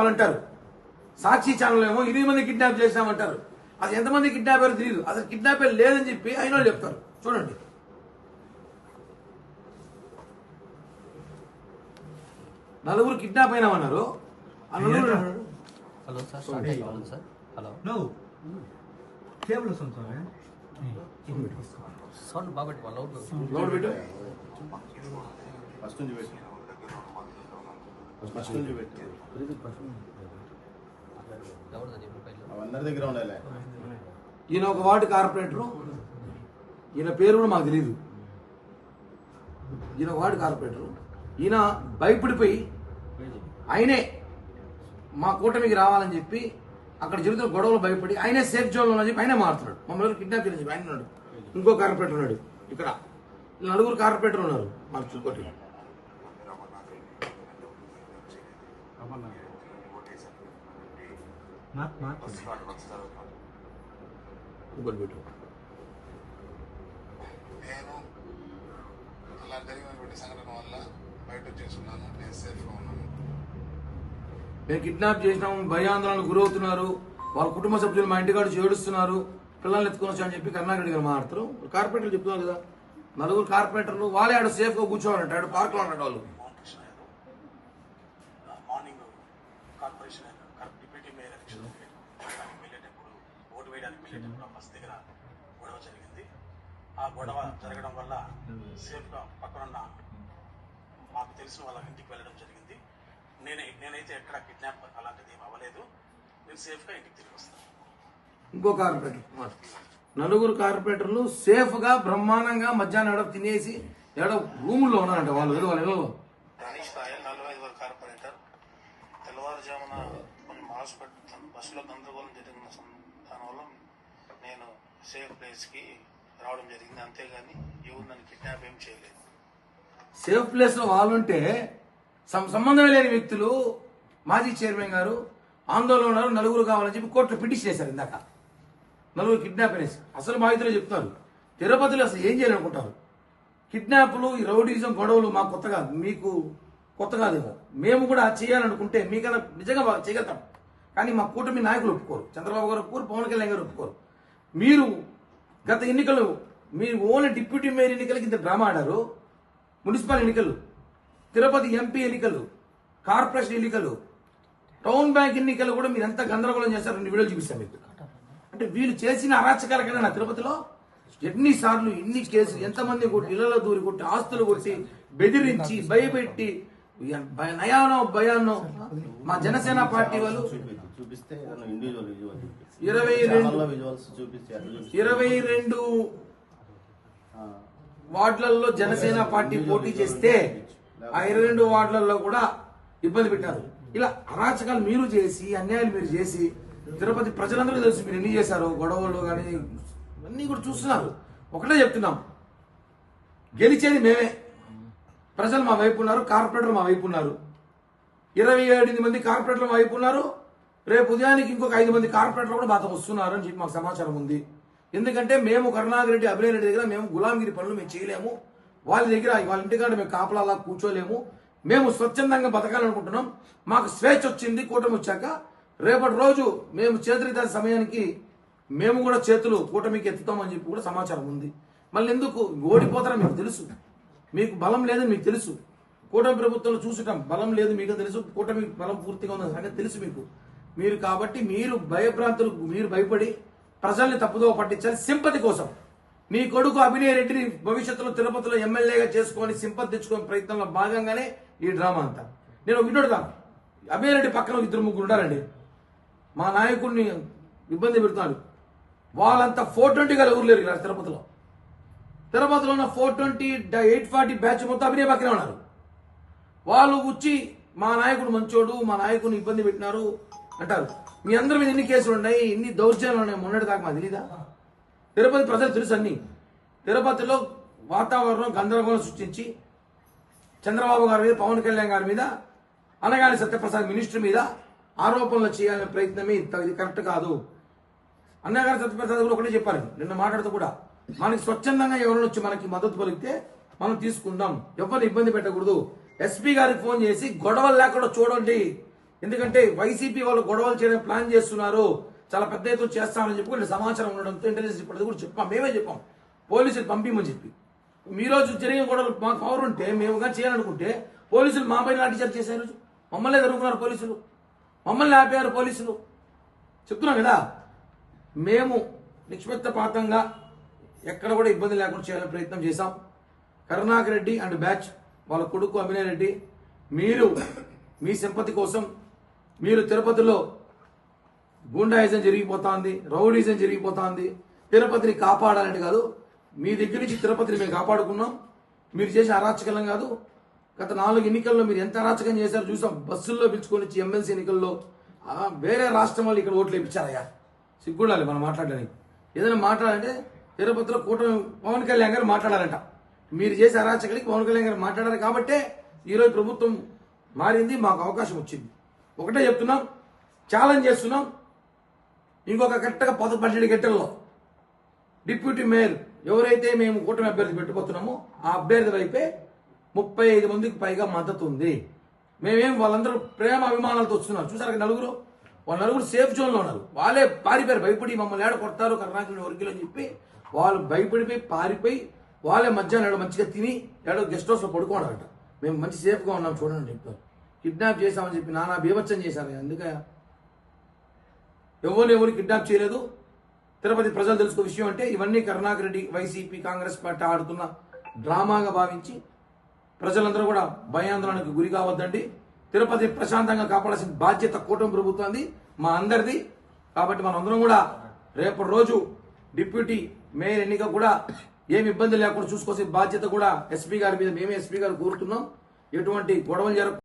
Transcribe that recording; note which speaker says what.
Speaker 1: అంటారు సాక్షి ఛానల్ ఏమో ఎనిమిది మంది కిడ్నాప్ చేశామంటారు. అది ఎంతమంది కిడ్నాప్ అయ్యారో తెలియదు అసలు కిడ్నాప్ లేదని చెప్పి అయిన వాళ్ళు చెప్తారు. చూడండి. నలుగురు kidnap అయినామన్నారు.
Speaker 2: Hello sir hello.
Speaker 3: Cable
Speaker 2: sound బాగా పెట్టి
Speaker 1: లోడ్ పెట్టు.
Speaker 4: ఫస్ట్ నుంచి పెట్టు ఫస్ట్ నుంచి పెట్టు
Speaker 2: ఎవరు చెప్పి పైలు
Speaker 4: అవన్నీ దగ్గర ఉండాలి
Speaker 1: ఈయన ఒక వార్డు కార్పొరేటరు. ఈయన పేరు కూడా మాకు తెలియదు ఈయన ఒక వార్డు కార్పొరేటరు. ఈయన భయపడిపోయి ఆయనే మా కూటమికి రావాలని చెప్పి అక్కడ జరుగుతున్న గొడవలు భయపడి ఆయనే సేఫ్ జోన్లో అని చెప్పి ఆయనే మారుతున్నాడు. మమ్మల్ని కిడ్నాప్ చేసి చెప్పి ఆయన ఉన్నాడు. ఇంకో కార్పొరేటర్ ఉన్నాడు. ఇక్కడ. నలుగురు కార్పొరేటర్ ఉన్నారు. మాకు చుట్టుకోటి
Speaker 3: మార్క్ మార్క్
Speaker 1: ఇంకోటి పెట్టు
Speaker 5: నేను అలా జరిగినటువంటి సంఘటన వల్ల బయట వచ్చేస్తున్నాను నేను సేఫ్గా ఉన్నాను.
Speaker 1: మేము కిడ్నాప్ చేసినాము భయాందోళనకు గురవుతున్నారు. వాళ్ళ కుటుంబ సభ్యులు మా ఇంటికాడ ఏడుస్తున్నారు. పిల్లల్ని ఎత్తుకొని వచ్చామని చెప్పి కరుణాకరెడ్డి గారు మాట్లాడతారు కార్పొరేటర్లు చెప్తున్నారు కదా. నలుగురు కార్పొరేటర్లు వాళ్ళే ఆడ సేఫ్గా కూర్చోవాలంట ఆడ పార్క్లో ఉన్నాడు వాళ్ళు
Speaker 6: Mohan Krishna garu morning corporation deputy mayor election వేయడానికి వెళ్ళేటప్పుడు ఆ బస్ దగ్గర గొడవ జరిగింది. ఆ గొడవ జరగడం వల్ల సేఫ్గా పక్కనున్న మాకు తెలిసిన వాళ్ళ ఇంటికి వెళ్ళడం జరిగింది. నేనే నేనైతే ఎక్కడ కిడ్నాప్ అలాంటిది ఏం అవ్వలేదు. నేను సేఫ్గా ఇంటికి తిరిగి వస్తాను.
Speaker 1: ఇంకో కార్పొరేటర్. నలుగురు కార్పొరేటర్లు సేఫ్గా బ్రహ్మాండంగా మధ్యాహ్నం ఎడో తినేసి ఎడో రూముల్లో ఉన్నారంట వాళ్ళు ఏదో వాళ్ళ
Speaker 6: గణేష్ రాయల్ నలభై కార్పొరేటర్. తెల్లవారుజామున కొన్ని మాస్ పెట్టుతాను బస్సులో గందరగోళం జరిగిన దానివల్ల నేను సేఫ్ ప్లేస్కి రావడం జరిగింది. అంతేగాని ఎవరు నన్ను కిడ్నాప్ ఏం చేయలేదు.
Speaker 1: సేఫ్ ప్లేస్లో వాళ్ళుంటే వాళ్ళు ఉంటే సం- సంబంధం లేని వ్యక్తులు మాజీ చైర్మన్ గారు ఆందోళన ఉన్నారు నలుగురు కావాలని చెప్పి కోర్టులో పిటిషన్ చేశారు ఇందాక. నలుగురు కిడ్నాప్ అనేసి అసలు బాధితులే చెప్తున్నారు. తిరుపతిలో అసలు ఏం చేయాలనుకుంటారు? కిడ్నాప్లు ఈ రౌడీజం గొడవలు మాకు కొత్త కాదు. మీకు కొత్త కాదు మేము కూడా చేయాలనుకుంటే మీకన్నా నిజంగా చేయగలుగుతాం. కానీ మా కూటమి నాయకులు ఒప్పుకోరు. చంద్రబాబు గారు ఒప్పుకోరు పవన్ కళ్యాణ్ గారు ఒప్పుకోరు. మీరు గత ఎన్నికలు మీరు ఓన్లీ డిప్యూటీ మేయర్ ఎన్నికలకి ఇంత డ్రామా ఆడారు? మున్సిపల్ ఎన్నికలు తిరుపతి ఎంపీ ఎన్నికలు కార్పొరేషన్ ఎన్నికలు టౌన్ బ్యాంక్ ఎన్నికలు కూడా మీరు ఎంత గందరగోళం చేశారు రెండు వీడియోలు చూపిస్తాను మీకు. అంటే వీళ్ళు చేసిన అరాచకాల కన్నా నా తిరుపతిలో ఎన్నిసార్లు ఇన్ని ఎన్ని కేసులు ఎంతమంది కొట్టి ఇళ్ళలో దూరి కొట్టి ఆస్తులు కొట్టి బెదిరించి భయపెట్టి నయానో భయానో మా జనసేన పార్టీ వాళ్ళు
Speaker 4: చూపిస్తే ఇండివిజువల్ విజువల్
Speaker 1: ఇరవై రెండు
Speaker 4: విజువల్స్ చూపిస్తే
Speaker 1: ఇరవై రెండు వార్డులలో జనసేన పార్టీ పోటీ చేస్తే ఆ ఇరవై రెండు వార్డులలో కూడా ఇబ్బంది పెట్టారు. ఇలా అరాచకాలు మీరు చేసి అన్యాయాలు మీరు చేసి తిరుపతి ప్రజలందరూ తెలుసు మీరు ఎన్ని చేశారు గొడవలు కానీ అన్నీ కూడా చూస్తున్నారు. ఒకటే చెప్తున్నాం. గెలిచేది మేమే. ప్రజలు మా వైపు ఉన్నారు కార్పొరేటర్ మా వైపు ఉన్నారు. ఇరవై ఏడు మంది కార్పొరేటర్లు మా వైపు ఉన్నారు. రేపు ఉదయానికి ఇంకొక ఐదు మంది కార్పొరేటర్లు కూడా మాతో వస్తున్నారు అని చెప్పి మాకు సమాచారం ఉంది. ఎందుకంటే మేము కరుణాకర్ అభినయరెడ్డి రెడ్డి దగ్గర మేము గులాంగిరి పనులు మేము చేయలేము. వాళ్ళ దగ్గర వాళ్ళ ఇంటికాడ మేము కాపలాలా కూర్చోలేము. మేము స్వచ్ఛందంగా బతకాలనుకుంటున్నాం. మాకు స్వేచ్ఛ వచ్చింది కూటమి వచ్చాక రేపటి రోజు మేము చేతులు సమయానికి మేము కూడా చేతులు కూటమికి ఎత్తుతామని చెప్పి కూడా సమాచారం ఉంది. మళ్ళీ ఎందుకు? ఓడిపోతారని మీకు తెలుసు. మీకు బలం లేదని మీకు తెలుసు. కూటమి ప్రభుత్వంలో చూసటం బలం లేదు మీకు తెలుసు. కూటమి బలం పూర్తిగా ఉందని సంగతి తెలుసు మీకు. మీరు కాబట్టి మీరు భయభ్రాంతులు మీరు భయపడి ప్రజల్ని తప్పుదో పట్టించాలి సింపతి కోసం. మీ కొడుకు అభినయ రెడ్డిని భవిష్యత్తులో తిరుపతిలో ఎమ్మెల్యేగా చేసుకొని సింపతి తెచ్చుకునే ప్రయత్నంలో భాగంగానే ఈ డ్రామా అంతా. నేను ఒక వినోడుగా అభినయ్ రెడ్డి పక్కన ఇద్దరు ముగ్గురు ఉన్నారండి. మా నాయకుడిని ఇబ్బంది పెడుతున్నారు. వాళ్ళంతా ఫోర్ ట్వంటీ గారు ఎవరు లేరు ఇక్కడ తిరుపతిలో. తిరుపతిలో ఉన్న four twenty eight forty batch మొత్తం అభినయ పక్కనే ఉన్నారు. వాళ్ళు వచ్చి మా నాయకుడు మంచోడు మా నాయకుడిని ఇబ్బంది పెట్టినారు. అంటారు. మీ అందరి మీద ఎన్ని కేసులు ఉన్నాయి ఎన్ని దౌర్జన్యాలు ఉన్నాయి మొన్నటి దాకా మాకు తెలీదా? తిరుపతి ప్రజలు తెలుసు అన్ని. తిరుపతిలో వాతావరణం గందరగోళం సృష్టించి చంద్రబాబు గారి మీద పవన్ కళ్యాణ్ గారి మీద అనగాని సత్యప్రసాద్ మినిస్టర్ మీద ఆరోపణలు చేయాలనే ప్రయత్నమే ఇంత- ఇది కరెక్ట్ కాదు. అన్నగారు సత్యప్రసాద్ కూడా ఒకటే చెప్పారు. నిన్న మాట్లాడుతూ కూడా మనకి స్వచ్ఛందంగా ఎవరైనా వచ్చి మనకి మద్దతు పలికితే మనం తీసుకుందాం ఎవరిని ఇబ్బంది పెట్టకూడదు. ఎస్పీ గారికి ఫోన్ చేసి గొడవలు లేకుండా చూడండి. ఎందుకంటే వైసీపీ వాళ్ళు గొడవలు చేయడం ప్లాన్ చేస్తున్నారు. చాలా పెద్ద ఎత్తున చేస్తామని చెప్పి వీళ్ళు సమాచారం ఉండడంతో ఇంటెలిజెన్స్ ఇప్పటిది కూడా చెప్పాం. మేమే చెప్పాం. పోలీసులు పంపిమని చెప్పి. మీ రోజు జరిగిన గొడవలు మాకు పవర్ ఉంటే మేము కానీ చేయాలనుకుంటే పోలీసులు మా పైన లాఠీచార్జ్ చేశారు. మమ్మల్ని ఎదుర్కొన్నారు పోలీసులు. మమ్మల్ని ఆపారు పోలీసులు. చెప్తున్నాం కదా? మేము నిష్పక్షపాతంగా ఎక్కడ కూడా ఇబ్బంది లేకుండా చేయాలని ప్రయత్నం చేశాం. కరుణాకర్ రెడ్డి అండ్ బ్యాచ్ వాళ్ళ కొడుకు అభినయ్ రెడ్డి మీరు మీ సింపతి కోసం మీరు తిరుపతిలో గుండాయిజం జరిగిపోతోంది రౌడీజం జరిగిపోతోంది తిరుపతిని కాపాడాలని కాదు మీ దగ్గర నుంచి తిరుపతిని మేము కాపాడుకున్నాం. మీరు చేసిన అరాచకలం కాదు. గత నాలుగు ఎన్నికల్లో మీరు ఎంత అరాచకం చేశారో చూసాం. బస్సుల్లో పిలుచుకొని వచ్చి ఎమ్మెల్సీ ఎన్నికల్లో వేరే రాష్ట్రం వాళ్ళు ఇక్కడ ఓట్లు వేయించారయ్యా సిగ్గుండాలి మనం మాట్లాడడానికి. ఏదైనా మాట్లాడాలంటే తిరుపతిలో కూటమి పవన్ కళ్యాణ్ గారు మాట్లాడారంట మీరు చేసే అరాచకలకి పవన్ కళ్యాణ్ గారు మాట్లాడారు కాబట్టే ఈరోజు ప్రభుత్వం మారింది మాకు అవకాశం వచ్చింది. ఒకటే చెప్తున్నాం ఛాలెంజ్ చేస్తున్నాం. ఇంకొక కరెక్ట్గా పద పన్నెండు గంటల్లో డిప్యూటీ మేయర్ ఎవరైతే మేము కూటమి అభ్యర్థి పెట్టుకోతున్నామో ఆ అభ్యర్థి వైపే ముప్పై ఐదు మందికి పైగా మద్దతు ఉంది. మేమేం వాళ్ళందరూ ప్రేమ అభిమానాలతో వస్తున్నారు చూసారు నలుగురు? వాళ్ళ నలుగురు సేఫ్ జోన్లో ఉన్నారు. వాళ్ళే పారిపోయారు భయపడి మమ్మల్ని ఏడ కొడతారు కర్ణాటక వర్గీలు అని చెప్పి వాళ్ళు భయపడిపోయి పారిపోయి వాళ్ళే మధ్యాహ్నం ఏడో మంచిగా తిని ఏడో గెస్ట్ హౌస్లో పడుకోవడం మేము మంచి సేఫ్గా ఉన్నాం చూడండి చెప్పారు కిడ్నాప్ చేశామని చెప్పి నానా బీభత్సం చేశారు. అందుకే ఎవరు ఎవరు కిడ్నాప్ చేయలేదు. తిరుపతి ప్రజలు తెలుసుకో విషయం అంటే ఇవన్నీ Karunakar Reddy YCP Congress party ఆడుతున్న డ్రామాగా భావించి ప్రజలందరూ కూడా భయాందోళనకు గురి కావద్దండి. తిరుపతి ప్రశాంతంగా కాపాడాల్సిన బాధ్యత కూటమి ప్రభుత్వాన్ని మా అందరిది. కాబట్టి మనందరం కూడా రేపటి రోజు డిప్యూటీ మేయర్ ఎన్నిక కూడా ఏమి ఇబ్బంది లేకుండా చూసుకోవాల్సిన బాధ్యత కూడా ఎస్పీ గారి మీద మేమే ఎస్పీ గారు కోరుతున్నాం. ఎటువంటి గొడవలు జరగ